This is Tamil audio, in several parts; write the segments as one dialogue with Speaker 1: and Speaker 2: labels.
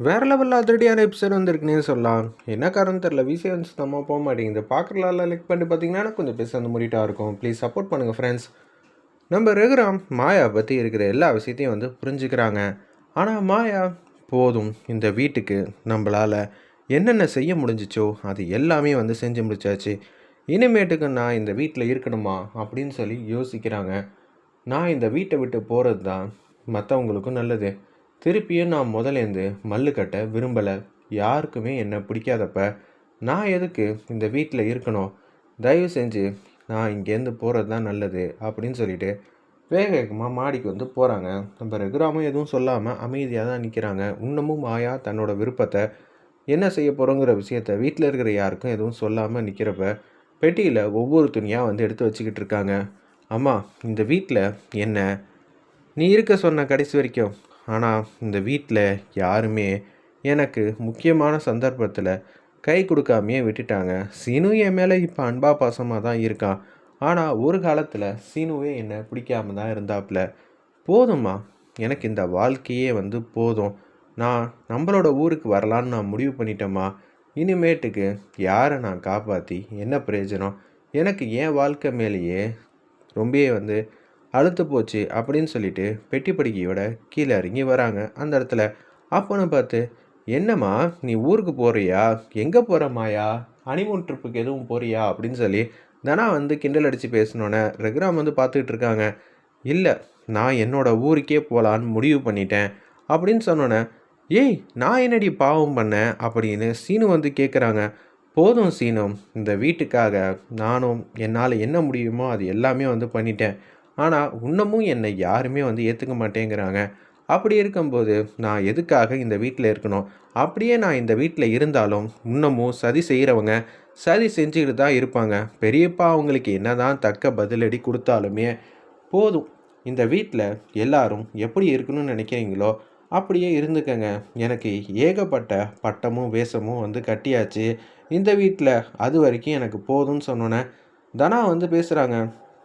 Speaker 1: வேறு லெவலில் அதிரடியான எபிசோட் வந்திருக்குன்னே சொல்லலாம். என்ன காரணம் தெரில விசி வந்து சுத்தமாக போக மாட்டேங்குது. பார்க்குறலால லைக் பண்ணி பார்த்தீங்கன்னா கொஞ்சம் பேச வந்து முறிட்டாக இருக்கும். ப்ளீஸ் சப்போர்ட் பண்ணுங்கள் ஃப்ரெண்ட்ஸ் நம்ம ரகுராம் மாயா பற்றி இருக்கிற எல்லா விஷயத்தையும் வந்து புரிஞ்சுக்கிறாங்க. ஆனால் மாயா போதும். இந்த வீட்டுக்கு நம்மளால் என்னென்ன செய்ய முடிஞ்சிச்சோ அது எல்லாமே வந்து செஞ்சு முடிச்சாச்சு. இனிமேட்டுக்கு நான் இந்த வீட்டில் இருக்கணுமா அப்படின்னு சொல்லி யோசிக்கிறாங்க. நான் இந்த வீட்டை விட்டு போகிறது தான் மற்றவங்களுக்கும் நல்லது. திருப்பியும் நான் முதலேருந்து மல்லு கட்ட விரும்பலை. யாருக்குமே என்னை பிடிக்காதப்ப நான் எதுக்கு இந்த வீட்டில் இருக்கணும்? தயவு செஞ்சு நான் இங்கேருந்து போகிறது தான் நல்லது அப்படின்னு சொல்லிட்டு வேக வேகமாக மாடிக்கு வந்து போகிறாங்க நம்ம ரகுராமும் எதுவும் சொல்லாமல் அமைதியாக தான் நிற்கிறாங்க இன்னமும் மாயா தன்னோட விருப்பத்தை என்ன செய்ய போகிறோங்கிற விஷயத்த வீட்டில் இருக்கிற யாருக்கும் எதுவும் சொல்லாமல் நிற்கிறப்ப பெட்டியில் ஒவ்வொரு துணியாக வந்து எடுத்து வச்சுக்கிட்டு இருக்காங்க. அம்மா இந்த வீட்டில் என்ன? நீ இருக்க சொன்ன கடைசி வரைக்கும் ஆனால் இந்த வீட்டில் யாருமே எனக்கு முக்கியமான சந்தர்ப்பத்தில் கை கொடுக்காமையே விட்டுட்டாங்க. சீனு என் மேலே இப்போ அன்பா பாசமாக தான் இருக்கான். ஆனால் ஒரு காலத்தில் சீனுவே என்னை பிடிக்காம தான் இருந்தாப்புல போதும்மா. எனக்கு இந்த வாழ்க்கையே வந்து போதும். நான் நம்மளோட ஊருக்கு வரலான்னு நான் முடிவு பண்ணிட்டேம்மா. இனிமேட்டுக்கு யாரை நான் காப்பாற்றி என்ன பிரயோஜனம்? எனக்கு என் வாழ்க்கை மேலேயே ரொம்பவே வந்து அழுத்து போச்சு அப்படின்னு சொல்லிட்டு பெட்டி படிக்கையோட கீழே இறங்கி வராங்க. அந்த இடத்துல அப்போன்னு பார்த்து என்னம்மா நீ ஊருக்கு போறியா? எங்கே போகிற மாயா? ஹனிமூன் ட்ரிப்புக்கு எதுவும் போறியா? அப்படின்னு சொல்லி தனா வந்து கிண்டல் அடித்து பேசினோன்னே ரெகுராம் வந்து பார்த்துக்கிட்டு இருக்காங்க. இல்லை நான் என்னோட ஊருக்கே போகலான்னு முடிவு பண்ணிட்டேன். அப்படின்னு சொன்னோன்னே ஏய் நான் என்னடி பாவம் பண்ணேன் அப்படின்னு சீனு வந்து கேட்குறாங்க போதும் சீனும் இந்த வீட்டுக்காக நானும் என்னால் என்ன முடியுமோ அது எல்லாமே வந்து பண்ணிட்டேன். ஆனால் இன்னமும் என்னை யாருமே வந்து ஏற்றுக்க மாட்டேங்கிறாங்க. அப்படி இருக்கும்போது நான் எதுக்காக இந்த வீட்டில் இருக்கணும்? அப்படியே நான் இந்த வீட்டில் இருந்தாலும் இன்னமும் சதி செய்கிறவங்க சதி செஞ்சுக்கிட்டு தான் இருப்பாங்க. பெரியப்பா அவங்களுக்கு என்னதான் தக்க பதிலடி கொடுத்தாலுமே போதும். இந்த வீட்டில் எல்லாரும் எப்படி இருக்கணும்னு நினைக்கிறீங்களோ அப்படியே இருந்துக்கங்க. எனக்கு ஏகப்பட்ட பட்டமும் வேஷமும் வந்து கட்டியாச்சு. இந்த வீட்டில் அது வரைக்கும் எனக்கு போதும்னு சொன்னோன்னே தனா வந்து பேசுகிறாங்க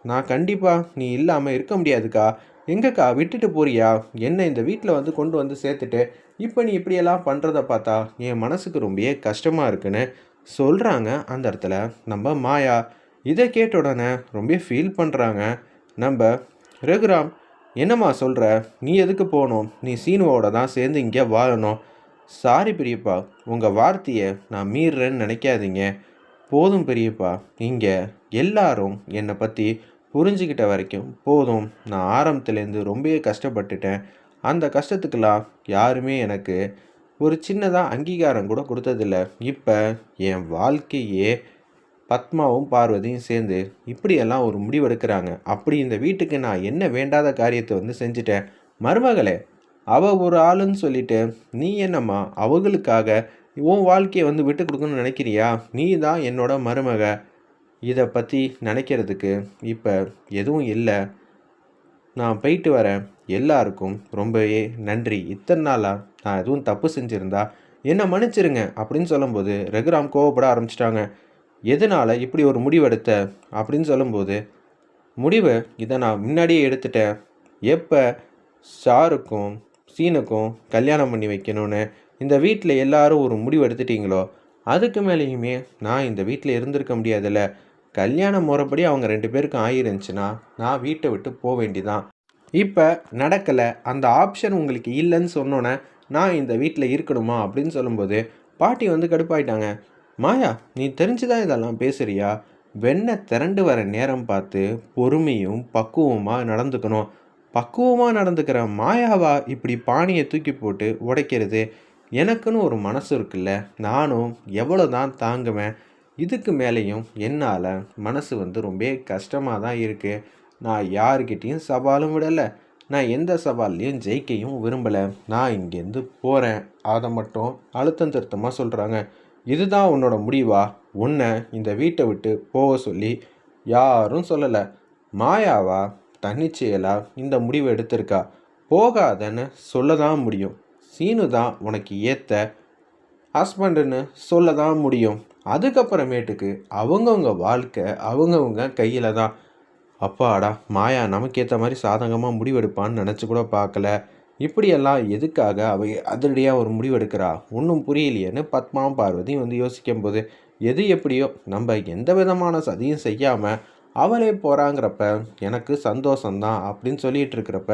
Speaker 1: நான் கண்டிப்பாக நீ இல்லாமல் இருக்க முடியாதுக்கா. எங்கக்கா விட்டுட்டு போறியா? என்ன இந்த வீட்டில் வந்து கொண்டு வந்து சேர்த்துட்டு இப்போ நீ இப்படியெல்லாம் பண்ணுறத பார்த்தா என் மனசுக்கு ரொம்பவே கஷ்டமாக இருக்குன்னு சொல்கிறாங்க அந்த இடத்துல. நம்ம மாயா இதை கேட்ட உடனே ரொம்ப ஃபீல் பண்ணுறாங்க நம்ம ரகுராம் என்னம்மா சொல்கிற நீ எதுக்கு போகணும்? நீ சீனுவோட தான் சேர்ந்து இங்கே வாழணும். சாரி பெரியப்பா உங்கள் வார்த்தையை நான் மீறுறேன்னு நினைக்காதீங்க. போதும் பெரியப்பா இங்கே எல்லாரும் என்னை பற்றி புரிஞ்சுக்கிட்ட வரைக்கும் போதும். நான் ஆரம்பத்துலேருந்து ரொம்பவே கஷ்டப்பட்டுட்டேன். அந்த கஷ்டத்துக்கெல்லாம் யாருமே எனக்கு ஒரு சின்னதாக அங்கீகாரம் கூட கொடுத்ததில்ல. இப்போ என் வாழ்க்கையே பத்மாவும் பார்வதியும் சேர்ந்து இப்படியெல்லாம் ஒரு முடிவெடுக்கிறாங்க. அப்படி இந்த வீட்டுக்கு நான் என்ன வேண்டாத காரியத்தை வந்து செஞ்சுட்டேன்? மருமகளே அவள் ஒரு ஆளுன்னு சொல்லிட்டு நீ என்னம்மா அவங்களுக்காக உன் வாழ்க்கையை வந்து விட்டு கொடுக்கணும்னு நினைக்கிறியா? நீ தான் என்னோட மருமக. இதை பற்றி நினைக்கிறதுக்கு இப்போ எதுவும் இல்லை. நான் போயிட்டு வரேன். எல்லாருக்கும் ரொம்பவே நன்றி. இத்தனை நாளாக நான் எதுவும் தப்பு செஞ்சுருந்தா என்னை மன்னிச்சிருங்க அப்படின்னு சொல்லும்போது ரகுராம் கோவப்பட ஆரம்பிச்சிட்டாங்க. எதனால் இப்படி ஒரு முடிவெடுத்த அப்படின்னு சொல்லும்போது முடிவை இதை நான் முன்னாடியே எடுத்துட்டேன். எப்போ ஷாருக்கும் சீனுக்கும் கல்யாணம் பண்ணி வைக்கணும்னு இந்த வீட்டில் எல்லாரும் ஒரு முடிவு எடுத்துட்டீங்களோ அதுக்கு மேலேயுமே நான் இந்த வீட்டில் இருந்திருக்க முடியாதுல்ல. கல்யாணம் முறைப்படி அவங்க ரெண்டு பேருக்கும் ஆயிருந்துச்சுன்னா நான் வீட்டை விட்டு போக வேண்டிதான். இப்போ நடக்கலை அந்த ஆப்ஷன் உங்களுக்கு இல்லைன்னு சொன்னோன்னே நான் இந்த வீட்டில் இருக்கணுமா அப்படின்னு சொல்லும்போது பாட்டி வந்து கடுப்பாயிட்டாங்க. மாயா நீ தெரிஞ்சுதான் இதெல்லாம் பேசுறியா? வெண்ணை திரண்டு வர நேரம் பார்த்து பொறுமையும் பக்குவமாக நடந்துக்கணும். பக்குவமாக நடந்துக்கிற மாயாவா இப்படி பானியை தூக்கி போட்டு உடைக்கிறது? எனக்குன்னு ஒரு மனசு இருக்குல்ல. நானும் எவ்வளோ தான் தாங்குவேன் இதுக்கு மேலேயும் என்னால் மனசு வந்து ரொம்ப கஷ்டமாக தான் இருக்குது நான் யாருக்கிட்டேயும் சவாலும் விடலை. நான் எந்த சவால்லையும் ஜெயிக்கையும் விரும்பலை. நான் இங்கேருந்து போகிறேன் அதை மட்டும் அழுத்தம் திருத்தமாக சொல்கிறாங்க இதுதான் உன்னோட முடிவா? உன்னை இந்த வீட்டை விட்டு போக சொல்லி யாரும் சொல்லலை. மாயாவா தன்னிச்சையலாக இந்த முடிவு எடுத்திருக்கா? போகாதன்னு சொல்ல தான் முடியும். சீனு தான் உனக்கு ஏற்ற ஹஸ்பண்டுன்னு சொல்ல தான் முடியும். அதுக்கப்புறமேட்டுக்கு அவங்கவுங்க வாழ்க்கை அவங்கவுங்க கையில் தான். அப்பாடா மாயா நமக்கு ஏற்ற மாதிரி சாதகமாக முடிவெடுப்பான்னு நினச்சி கூட பார்க்கல. இப்படியெல்லாம் எதுக்காக அவ அதிரடியாக ஒரு முடிவெடுக்கிறா? ஒன்றும் புரியலையேன்னு பத்மாவும் பார்வதி வந்து யோசிக்கும் போது எது எப்படியோ நம்ம எந்த விதமான சதியும் செய்யாமல் அவளே போகிறாங்கிறப்ப எனக்கு சந்தோஷம்தான் அப்படின்னு சொல்லிட்டு இருக்கிறப்ப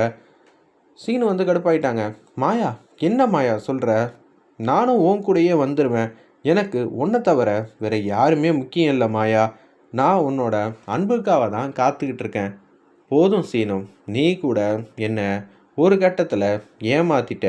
Speaker 1: சீனு வந்து கடுப்பாயிட்டாங்க. மாயா என்ன மாயா சொல்கிற நானும் உன் கூடயே வந்துடுவேன் எனக்கு உன்னை தவிர வேற யாருமே முக்கியம் இல்லை மாயா. நான் உன்னோட அன்புக்காக தான் காத்துக்கிட்டு இருக்கேன். போதும் சீனம். நீ கூட என்ன ஒரு கட்டத்தில் ஏமாத்திட்ட.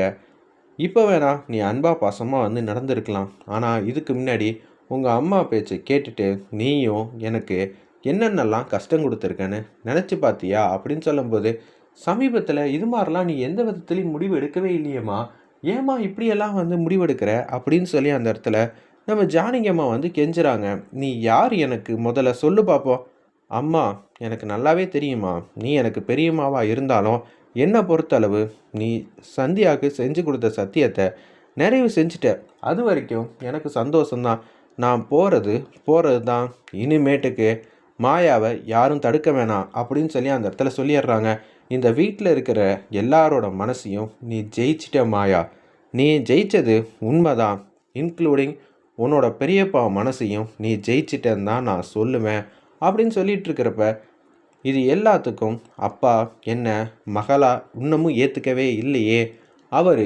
Speaker 1: இப்போ வேணா நீ அன்பா பாசமாக வந்து நடந்திருக்கலாம். ஆனால் இதுக்கு முன்னாடி உங்கள் அம்மா பேச்சை கேட்டுட்டு நீயும் எனக்கு என்னென்னலாம் கஷ்டம் கொடுத்துருக்கேன்னு நினச்சி பார்த்தியா அப்படின்னு சொல்லும்போது சமீபத்தில் இது மாதிரிலாம் நீ எந்த விதத்துலையும் முடிவு எடுக்கவே இல்லையேம்மா. ஏம்மா இப்படியெல்லாம் வந்து முடிவெடுக்கிற? அப்படின்னு சொல்லி அந்த இடத்துல நம்ம ஜானகியம்மா வந்து கெஞ்சுறாங்க. நீ யார் எனக்கு முதல்ல சொல்லு பார்ப்போம் அம்மா எனக்கு நல்லாவே தெரியுமா நீ எனக்கு பெரியம்மாவா இருந்தாலும் என்னை பொறுத்தளவு நீ சந்தியாவுக்கு செஞ்சு கொடுத்த சத்தியத்தை நிறைவு செஞ்சுட்ட. அது வரைக்கும் எனக்கு சந்தோஷம்தான். நான் போகிறது போகிறது தான் இனிமேட்டுக்கு மாயாவை யாரும் தடுக்க வேணாம் அப்படின்னு சொல்லி அந்த இடத்துல சொல்லிடுறாங்க. இந்த வீட்டில் இருக்கிற எல்லாரோட மனசையும் நீ ஜெயிச்சிட்ட மாயா. நீ ஜெயிச்சது உண்மைதான். இன்க்ளூடிங் உன்னோட பெரியப்பா மனசையும் நீ ஜெயிச்சிட்டேன்னு தான் நான் சொல்லுவேன். அப்படின்னு சொல்லிட்டு இருக்கிறப்ப இது எல்லாத்துக்கும் அப்பா என்ன மகளா இன்னமும் ஏற்றுக்கவே இல்லையே. அவர்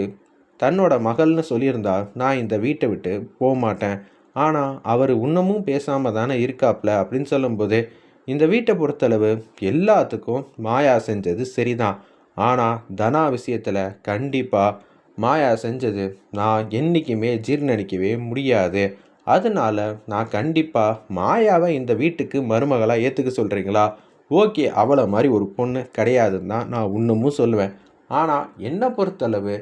Speaker 1: தன்னோட மகள்னு சொல்லியிருந்தா நான் இந்த வீட்டை விட்டு போக மாட்டேன். ஆனால் அவர் இன்னமும் பேசாமல் தானே இருக்காப்ல அப்படின்னு சொல்லும்போது இந்த வீட்டை பொறுத்தளவு எல்லாத்துக்கும் மாயா செஞ்சது சரிதான். ஆனால் தனா விஷயத்தில் கண்டிப்பாக மாயா செஞ்சது நான் என்றைக்குமே ஜீர்ணிக்கவே முடியாது. அதனால நான் கண்டிப்பாக மாயாவை இந்த வீட்டுக்கு மருமகளாக ஏற்றுக்க சொல்கிறீங்களா ஓகே அவளை மாதிரி ஒரு பொண்ணு கிடையாதுன்னு தான் நான் இன்னமும் சொல்லுவேன். ஆனால் என்னை பொறுத்தளவு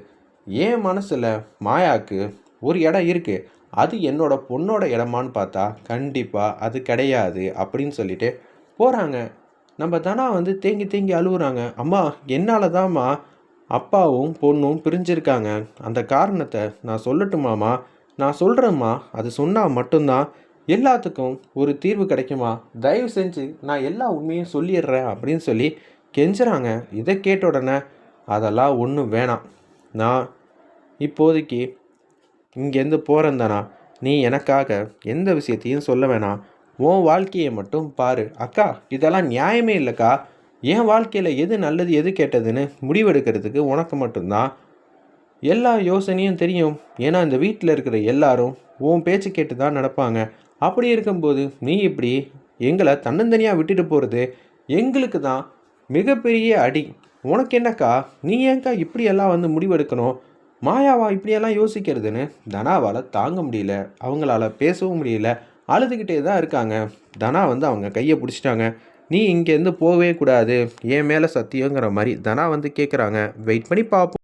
Speaker 1: என் மனசில் மாயாவுக்கு ஒரு இடம் இருக்குது அது என்னோட பொண்ணோட இடமான்னு பார்த்தா கண்டிப்பாக அது கிடையாது அப்படின்னு சொல்லிட்டு போகிறாங்க நம்ம தனா வந்து தேங்கி தேங்கி அழுகுறாங்க அம்மா என்னால் தான்மா அப்பாவும் பொண்ணும் பிரிஞ்சிருக்காங்க. அந்த காரணத்தை நான் சொல்லட்டுமாம்மா? நான் சொல்கிறேம்மா அது சொன்னால் மட்டும்தான் எல்லாத்துக்கும் ஒரு தீர்வு கிடைக்குமா? தயவு செஞ்சு நான் எல்லா உண்மையும் சொல்லிடுறேன் அப்படின்னு சொல்லி கெஞ்சுறாங்க. இதை கேட்ட உடனே அதெல்லாம் ஒன்றும் வேணாம். நான் இப்போதைக்கு இங்கேருந்து போகிறந்தானா நீ எனக்காக எந்த விஷயத்தையும் சொல்ல வேணாம். உன் வாழ்க்கையை மட்டும் பாரு. அக்கா இதெல்லாம் நியாயமே இல்லைக்கா. என் வாழ்க்கையில் எது நல்லது எது கெட்டதுன்னு முடிவெடுக்கிறதுக்கு உனக்கு மட்டும்தான். எல்லா யோசனையும் தெரியும். ஏன்னா இந்த வீட்டில் இருக்கிற எல்லாரும் உன் பேச்சு கேட்டு தான் நடப்பாங்க. அப்படி இருக்கும்போது நீ இப்படி எங்களை தன்னந்தனியாக விட்டுட்டு போகிறது எங்களுக்கு தான் மிகப்பெரிய அடி. உனக்கு என்னக்கா? நீ ஏன்க்கா இப்படியெல்லாம் வந்து முடிவெடுக்கணும்? மாயாவா இப்படியெல்லாம் யோசிக்கிறதுன்னு தனாவால் தாங்க முடியல. அவங்களால பேசவும் முடியல. அழுதுகிட்டே தான் இருக்காங்க. தனா வந்து அவங்க கையை பிடிச்சிட்டாங்க. நீ இங்கேருந்து போகவே கூடாது. என் மேலே சத்தியங்கிற மாதிரி. தனா வந்து கேட்குறாங்க வெயிட் பண்ணி பார்ப்போம்